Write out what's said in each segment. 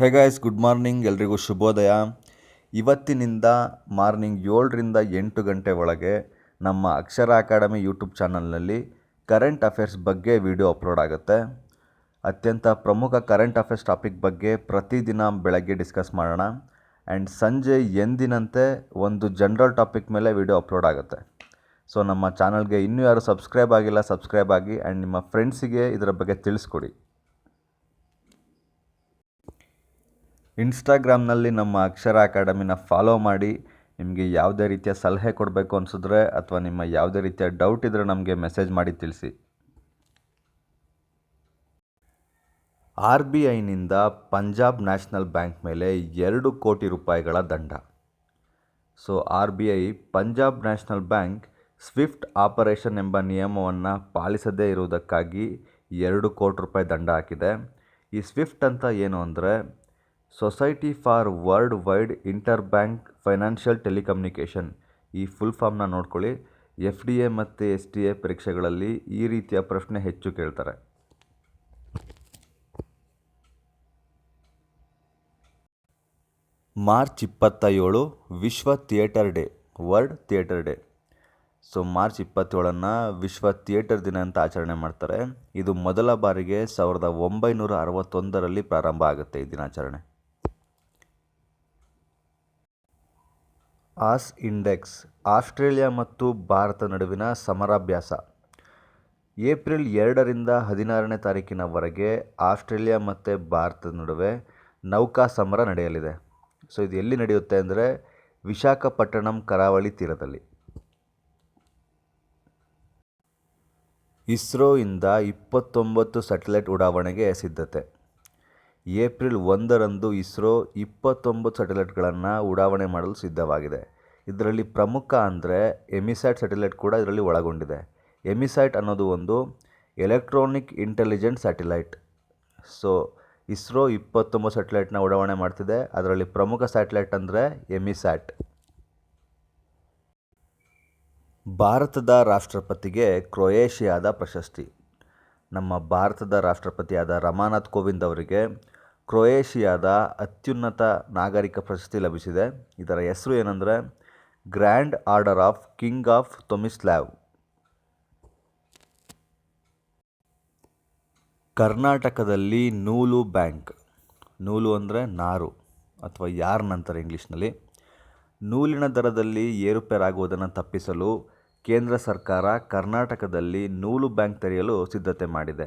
Hey guys, good morning. ಎಲ್ರಿಗೂ ಶುಭೋದಯ. ಇವತ್ತಿನಿಂದ ಮಾರ್ನಿಂಗ್ ಏಳರಿಂದ ಎಂಟು ಗಂಟೆ ಒಳಗೆ ನಮ್ಮ ಅಕ್ಷರ ಅಕಾಡೆಮಿ ಯೂಟ್ಯೂಬ್ ಚಾನಲ್ನಲ್ಲಿ ಕರೆಂಟ್ ಅಫೇರ್ಸ್ ಬಗ್ಗೆ ವಿಡಿಯೋ ಅಪ್ಲೋಡ್ ಆಗುತ್ತೆ. ಅತ್ಯಂತ ಪ್ರಮುಖ ಕರೆಂಟ್ ಅಫೇರ್ಸ್ ಟಾಪಿಕ್ ಬಗ್ಗೆ ಪ್ರತಿದಿನ ಬೆಳಗ್ಗೆ ಡಿಸ್ಕಸ್ ಮಾಡೋಣ. ಆ್ಯಂಡ್ ಸಂಜೆ ಎಂದಿನಂತೆ ಒಂದು ಜನರಲ್ ಟಾಪಿಕ್ ಮೇಲೆ ವಿಡಿಯೋ ಅಪ್ಲೋಡ್ ಆಗುತ್ತೆ. ಸೊ, ನಮ್ಮ ಚಾನಲ್ಗೆ ಇನ್ನೂ ಯಾರು ಸಬ್ಸ್ಕ್ರೈಬ್ ಆಗಿಲ್ಲ, ಸಬ್ಸ್ಕ್ರೈಬ್ ಆಗಿ ಆ್ಯಂಡ್ ನಿಮ್ಮ ಫ್ರೆಂಡ್ಸಿಗೆ ಇದರ ಬಗ್ಗೆ ತಿಳಿಸ್ಕೊಡಿ. ಇನ್ಸ್ಟಾಗ್ರಾಮ್ನಲ್ಲಿ ನಮ್ಮ ಅಕ್ಷರ ಅಕಾಡೆಮಿನ ಫಾಲೋ ಮಾಡಿ. ನಿಮಗೆ ಯಾವುದೇ ರೀತಿಯ ಸಲಹೆ ಕೊಡಬೇಕು ಅನಿಸಿದ್ರೆ ಅಥವಾ ನಿಮ್ಮ ಯಾವುದೇ ರೀತಿಯ ಡೌಟ್ ಇದ್ದರೆ ನಮಗೆ ಮೆಸೇಜ್ ಮಾಡಿ ತಿಳಿಸಿ. ಆರ್ ಬಿ ಐನಿಂದ ಪಂಜಾಬ್ ನ್ಯಾಷನಲ್ ಬ್ಯಾಂಕ್ ಮೇಲೆ ಎರಡು ಕೋಟಿ ರೂಪಾಯಿಗಳ ದಂಡ. So, R B I Punjab national bank swift operation ಎಂಬ ನಿಯಮವನ್ನು ಪಾಲಿಸದೇ ಇರುವುದಕ್ಕಾಗಿ ಎರಡು ಕೋಟಿ ರೂಪಾಯಿ ದಂಡ ಹಾಕಿದೆ. ಈ ಸ್ವಿಫ್ಟ್ ಅಂತ ಏನು ಅಂದರೆ society for world wide inter bank financial telecommunication. ಈ ಫುಲ್ ಫಾರ್ಮ್ನ ನೋಡ್ಕೊಳ್ಳಿ. ಎಫ್ ಡಿ ಎ ಮತ್ತು ಎಸ್ ಟಿ ಎ ಪರೀಕ್ಷೆಗಳಲ್ಲಿ ಈ ರೀತಿಯ ಪ್ರಶ್ನೆ ಹೆಚ್ಚು ಕೇಳ್ತಾರೆ. ಮಾರ್ಚ್ ಇಪ್ಪತ್ತ ಏಳು ವಿಶ್ವ theatre day, world theatre day. So, March ಇಪ್ಪತ್ತೇಳನ್ನು ವಿಶ್ವ ಥಿಯೇಟರ್ ದಿನ ಅಂತ ಆಚರಣೆ ಮಾಡ್ತಾರೆ. ಇದು ಮೊದಲ ಬಾರಿಗೆ ಸಾವಿರದ ಒಂಬೈನೂರ ಅರವತ್ತೊಂದರಲ್ಲಿ ಪ್ರಾರಂಭ ಆಗುತ್ತೆ ಈ ದಿನಾಚರಣೆ. ಆಸ್ ಇಂಡೆಕ್ಸ್, ಆಸ್ಟ್ರೇಲಿಯಾ ಮತ್ತು ಭಾರತ ನಡುವಿನ ಸಮರಾಭ್ಯಾಸ. ಏಪ್ರಿಲ್ ಎರಡರಿಂದ ಹದಿನಾರನೇ ತಾರೀಕಿನವರೆಗೆ ಆಸ್ಟ್ರೇಲಿಯಾ ಮತ್ತು ಭಾರತದ ನಡುವೆ ನೌಕಾ ಸಮರ ನಡೆಯಲಿದೆ. ಸೊ, ಇದು ಎಲ್ಲಿ ನಡೆಯುತ್ತೆ ಅಂದರೆ ವಿಶಾಖಪಟ್ಟಣಂ ಕರಾವಳಿ ತೀರದಲ್ಲಿ. ಇಸ್ರೋಯಿಂದ ಇಪ್ಪತ್ತೊಂಬತ್ತು ಸ್ಯಾಟಲೈಟ್ ಉಡಾವಣೆಗೆ ಸಿದ್ಧತೆ. ಏಪ್ರಿಲ್ ಒಂದರಂದು ಇಸ್ರೋ ಇಪ್ಪತ್ತೊಂಬತ್ತು ಸ್ಯಾಟಲೈಟ್ಗಳನ್ನು ಉಡಾವಣೆ ಮಾಡಲು ಸಿದ್ಧವಾಗಿದೆ. ಇದರಲ್ಲಿ ಪ್ರಮುಖ ಅಂದರೆ ಎಮಿಸ್ಯಾಟ್ ಸ್ಯಾಟಲೈಟ್ ಕೂಡ ಇದರಲ್ಲಿ ಒಳಗೊಂಡಿದೆ. ಎಮಿಸ್ಯಾಟ್ ಅನ್ನೋದು ಒಂದು electronic intelligent satellite. So, ISRO ಇಪ್ಪತ್ತೊಂಬತ್ತು ಸ್ಯಾಟಲೈಟ್ನ ಉಡಾವಣೆ ಮಾಡ್ತಿದೆ. ಅದರಲ್ಲಿ ಪ್ರಮುಖ ಸ್ಯಾಟಲೈಟ್ ಅಂದರೆ ಎಮಿಸ್ಯಾಟ್. ಭಾರತದ ರಾಷ್ಟ್ರಪತಿಗೆ ಕ್ರೊಯೇಷಿಯಾದ ಪ್ರಶಸ್ತಿ. ನಮ್ಮ ಭಾರತದ ರಾಷ್ಟ್ರಪತಿಯಾದ ರಮಾನಾಥ್ ಕೋವಿಂದ್ ಅವರಿಗೆ ಕ್ರೊಯೇಷಿಯಾದ ಅತ್ಯುನ್ನತ ನಾಗರಿಕ ಪ್ರಶಸ್ತಿ ಲಭಿಸಿದೆ. ಇದರ ಹೆಸರು ಏನಂದರೆ grand order of king of Tomislav ಕರ್ನಾಟಕದಲ್ಲಿ ನೂಲು ಬ್ಯಾಂಕ್. ನೂಲು ಅಂದರೆ ನಾರು ಅಥವಾ ಯಾರ್ ಅಂತಾರೆ ಇಂಗ್ಲೀಷ್ನಲ್ಲಿ? ನೂಲಿನ ದರದಲ್ಲಿ ಏರುಪೇರಾಗುವುದನ್ನು ತಪ್ಪಿಸಲು ಕೇಂದ್ರ ಸರ್ಕಾರ ಕರ್ನಾಟಕದಲ್ಲಿ ನೂಲು ಬ್ಯಾಂಕ್ ತೆರೆಯಲು ಸಿದ್ಧತೆ ಮಾಡಿದೆ.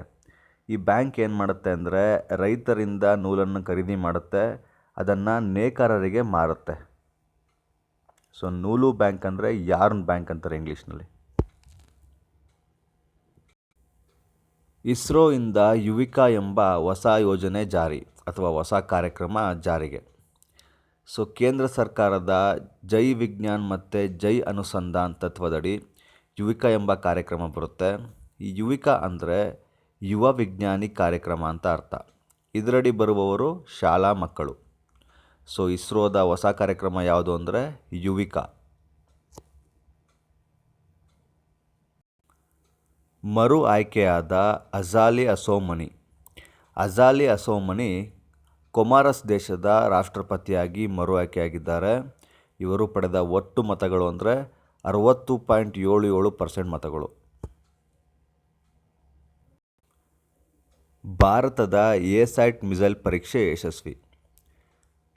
ಈ ಬ್ಯಾಂಕ್ ಏನು ಮಾಡುತ್ತೆ ಅಂದರೆ ರೈತರಿಂದ ನೂಲನ್ನು ಖರೀದಿ ಮಾಡುತ್ತೆ, ಅದನ್ನು ನೇಕಾರರಿಗೆ ಮಾರುತ್ತೆ. ಸೊ ನೂಲು ಬ್ಯಾಂಕ್ ಅಂದರೆ ಯಾರ್ನ್ ಬ್ಯಾಂಕ್ ಅಂತಾರೆ ಇಂಗ್ಲೀಷ್ನಲ್ಲಿ? ಇಸ್ರೋಯಿಂದ ಯುವಿಕಾ ಎಂಬ ಹೊಸ ಯೋಜನೆ ಜಾರಿ, ಅಥವಾ ಹೊಸ ಕಾರ್ಯಕ್ರಮ ಜಾರಿಗೆ. ಸೊ ಕೇಂದ್ರ ಸರ್ಕಾರದ ಜೈ ವಿಜ್ಞಾನ್ ಮತ್ತು ಜೈ ಅನುಸಂಧಾನ್ ತತ್ವದಡಿ ಯುವಿಕಾ ಎಂಬ ಕಾರ್ಯಕ್ರಮ ಬರುತ್ತೆ. ಈ ಯುವಿಕಾ ಅಂದರೆ ಯುವ ವಿಜ್ಞಾನಿ ಕಾರ್ಯಕ್ರಮ ಅಂತ ಅರ್ಥ. ಇದರಡಿ ಬರುವವರು ಶಾಲಾ ಮಕ್ಕಳು. ಸೊ ಇಸ್ರೋದ ಹೊಸ ಕಾರ್ಯಕ್ರಮ ಯಾವುದು ಅಂದರೆ ಯುವಿಕಾ. ಮರು ಆಯ್ಕೆಯಾದ ಅಜಾಲಿ ಅಸೋಮನಿ. ಅಜಾಲಿ ಅಸೋಮನಿ ಕೊಮಾರಸ್ ದೇಶದ ರಾಷ್ಟ್ರಪತಿಯಾಗಿ ಮರು ಆಯ್ಕೆಯಾಗಿದ್ದಾರೆ. ಇವರು ಪಡೆದ ಒಟ್ಟು ಮತಗಳು ಅಂದರೆ ಅರವತ್ತು ಪಾಯಿಂಟ್ ಏಳು ಏಳು ಪರ್ಸೆಂಟ್ ಮತಗಳು. ಭಾರತದ ಎಸ್ಯಾಟ್ ಮಿಸೈಲ್ ಪರೀಕ್ಷೆ ಯಶಸ್ವಿ.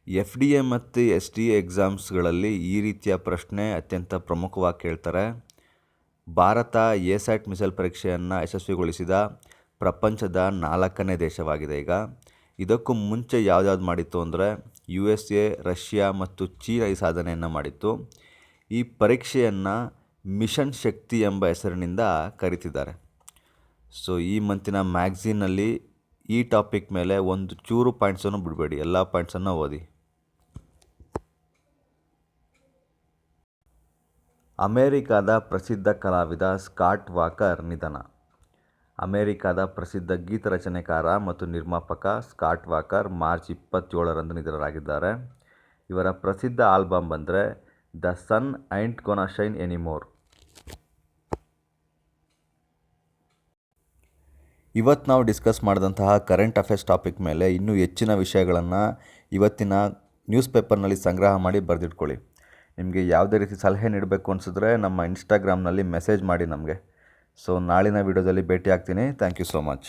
ಎಫ್ ಡಿ ಎ ಮತ್ತು ಎಸ್ ಡಿ ಎ ಎಕ್ಸಾಮ್ಸ್ಗಳಲ್ಲಿ ಈ ರೀತಿಯ ಪ್ರಶ್ನೆ ಅತ್ಯಂತ ಪ್ರಮುಖವಾಗಿ ಕೇಳ್ತಾರೆ. ಭಾರತ ಎಸ್ಯಾಟ್ ಮಿಸೈಲ್ ಪರೀಕ್ಷೆಯನ್ನು ಯಶಸ್ವಿಗೊಳಿಸಿದ ಪ್ರಪಂಚದ ನಾಲ್ಕನೇ ದೇಶವಾಗಿದೆ ಈಗ. ಇದಕ್ಕೂ ಮುಂಚೆ ಯಾವ್ದಾವ್ದು ಮಾಡಿತ್ತು ಅಂದರೆ ಯು ಎಸ್ ಎ, ರಷ್ಯಾ ಮತ್ತು ಚೀನಾ ಈ ಸಾಧನೆಯನ್ನು ಮಾಡಿತ್ತು. ಈ ಪರೀಕ್ಷೆಯನ್ನು ಮಿಷನ್ ಶಕ್ತಿ ಎಂಬ ಹೆಸರಿನಿಂದ ಕರೀತಿದ್ದಾರೆ. ಸೊ ಈ ಮಂತಿನ ಮ್ಯಾಗ್ಝಿನಲ್ಲಿ ಈ ಟಾಪಿಕ್ ಮೇಲೆ ಒಂದು ಚೂರು ಪಾಯಿಂಟ್ಸನ್ನು ಬಿಡಬೇಡಿ. ಎಲ್ಲ ಪಾಯಿಂಟ್ಸನ್ನು ಓದಿ. ಅಮೇರಿಕಾದ ಪ್ರಸಿದ್ಧ ಕಲಾವಿದ ಸ್ಕಾಟ್ ವಾಕರ್ ನಿಧನ. ಅಮೇರಿಕಾದ ಪ್ರಸಿದ್ಧ ಗೀತ ರಚನೆಕಾರ ಮತ್ತು ನಿರ್ಮಾಪಕ ಸ್ಕಾಟ್ ವಾಕರ್ ಮಾರ್ಚ್ ಇಪ್ಪತ್ತೇಳರಂದು ನಿಧನರಾಗಿದ್ದಾರೆ. ಇವರ ಪ್ರಸಿದ್ಧ ಆಲ್ಬಮ್ ಬಂದರೆ the sun ain't gonna shine anymore. ಇವತ್ತು ನಾವು ಡಿಸ್ಕಸ್ ಮಾಡಿದಂತಹ ಕರೆಂಟ್ ಅಫೇರ್ಸ್ ಟಾಪಿಕ್ ಮೇಲೆ ಇನ್ನೂ ಹೆಚ್ಚಿನ ವಿಷಯಗಳನ್ನು ಇವತ್ತಿನ ನ್ಯೂಸ್ ಪೇಪರ್ನಲ್ಲಿ ಸಂಗ್ರಹ ಮಾಡಿ ಬರೆದಿಟ್ಕೊಳ್ಳಿ. ನಿಮಗೆ ಯಾವುದೇ ರೀತಿ ಸಲಹೆ ನೀಡಬೇಕು ಅನಿಸಿದ್ರೆ ನಮ್ಮ ಇನ್ಸ್ಟಾಗ್ರಾಮ್ನಲ್ಲಿ ಮೆಸೇಜ್ ಮಾಡಿ ನಮಗೆ. ಸೊ ನಾಳಿನ ವಿಡಿಯೋದಲ್ಲಿ ಭೇಟಿ ಆಗ್ತೀನಿ ಥ್ಯಾಂಕ್ ಯು ಸೋ ಮಚ್